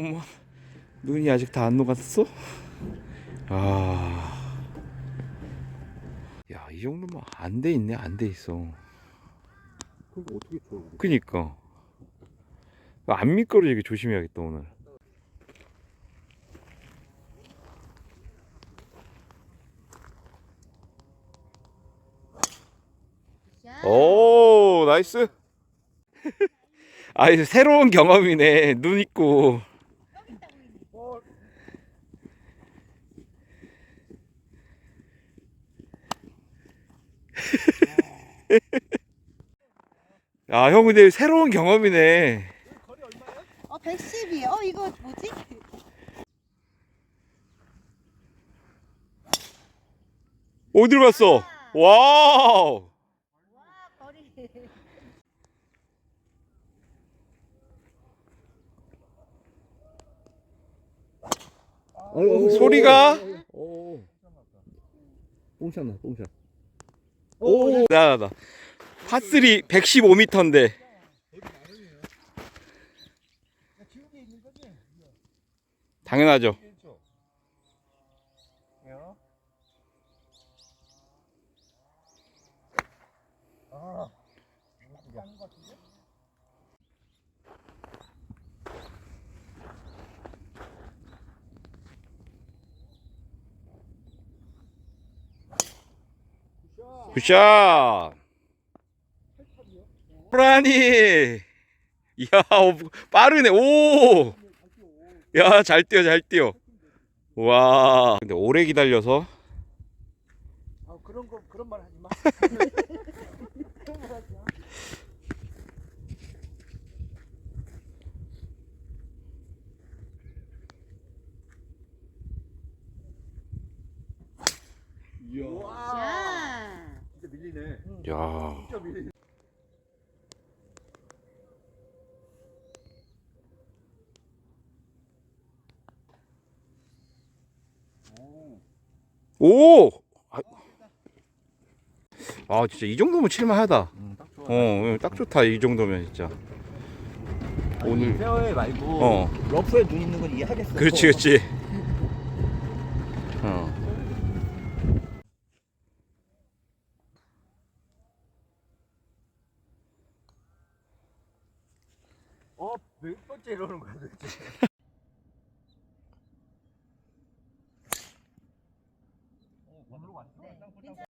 어머 눈이 아직 다 안 녹았어? 아. 야, 이 정도면 안 돼 있네. 안 돼 있어. 그거 어떻게 쳐? 그니까. 안 미끄러지게 조심해야겠다, 오늘. 오, 나이스. 아, 이거 새로운 경험이네. 눈 있고. 아, 형 근데 새로운 경험이네. 어 110이. 어 이거 뭐지? 어디로 갔어? 와우. 와 거리. 소리가 오. 뽕샷 나, 뽕샷. 오, 나나나. 파3 115m인데. 당연하죠. 굿샷. 호라니. 야, 어, 빠르네. 오. 야, 잘 뛰어, 잘 뛰어. 와. 근데 오래 기다려서 아 그런 거 그런 말 하지 마. 이야. 야. 진짜 밀리네. 야. 오! 아, 아, 진짜 이 정도면 칠만하다. 응, 딱 좋아. 어, 딱 좋다. 이 정도면 진짜. 오늘 페어웨이 말고 어. 러프에 눈 있는 건 이해하겠어. 그렇지, 그렇지. 어, 몇 번째 이러는 거야 도대체. 어, 오늘 왔어? 네.